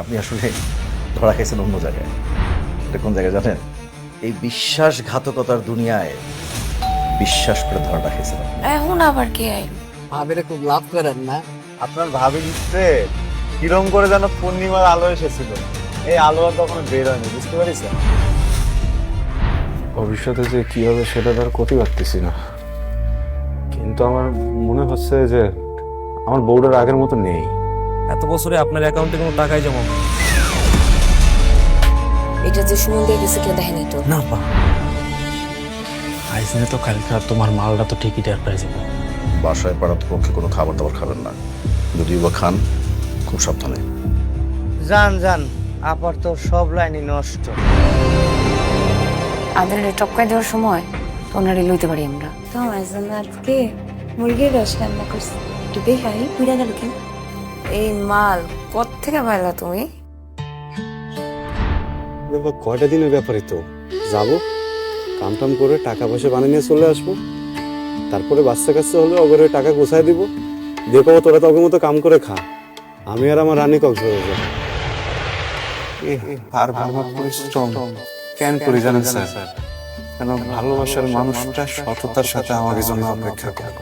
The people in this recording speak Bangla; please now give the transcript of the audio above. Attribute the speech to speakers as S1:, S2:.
S1: আপনি আসলে ধরা খেয়েছেন অন্য জায়গায়। এটা কোন জায়গায় জানেন? এই বিশ্বাসঘাতকতার দুনিয়ায় বিশ্বাস করে ধরাটা খেয়েছিলাম
S2: এখন আবার কে আইল?
S3: ভাবিরে খুব লাভ করেন না।
S4: আপনার ভাবি দিচ্ছে কিরম করে যেন পূর্ণিমার আলো এসেছিল। এই আলো আর কখনো বের হয়নি বুঝতে পারিস
S5: ভবিষ্যতে যে কি হবে সেটা তার ক্ষতি পারতেছি না। কিন্তু আমার মনে হচ্ছে যে আমার বউটার আগের মতো নেই।
S6: এত বছরে আপনার অ্যাকাউন্টে কোনো টাকাই জমা হয়
S2: এটা যে সুমন দিয়ে গেছে কেউ দেখেনি তো।
S6: না পা।
S7: আইসিনে তো কালকে আর তোমার মালটা তো ঠিকই টের পাই যাব।
S1: বাসায় পাড়ার পক্ষে কোনো খাবার দাবার খাবেন না। যদিও বা খান খুব সাবধানে।
S3: যান যান আপার তো সব লাইনই নষ্ট।
S2: আদারে টপকাই দেওয়ার সময় তো ওনারে লইতে পারি আমরা।
S8: তোমার জন্য আজকে মুরগির রস রান্না করছি। একটু দেখাই পুরা গেল কেন?
S2: এই মাল কত থেকে পাইলা তুমি?
S5: ব্যাপার কয়টা দিনের ব্যাপারই তো। যাব কাম টাম করে টাকা পয়সা বানিয়ে নিয়ে চলে আসব। তারপরে বাচ্চা কাচ্চা হলে ওগরে টাকা গোছায় দিব। দিয়ে পাবো তোরা তো ওকে মতো কাম করে খা। আমি আর আমার রানী কক্স হয়ে যাব আর পরিশ্রম কেন করি জানেন স্যার? কেন ভালোবাসার মানুষটা সততার সাথে আমাকে জন্য অপেক্ষা করে।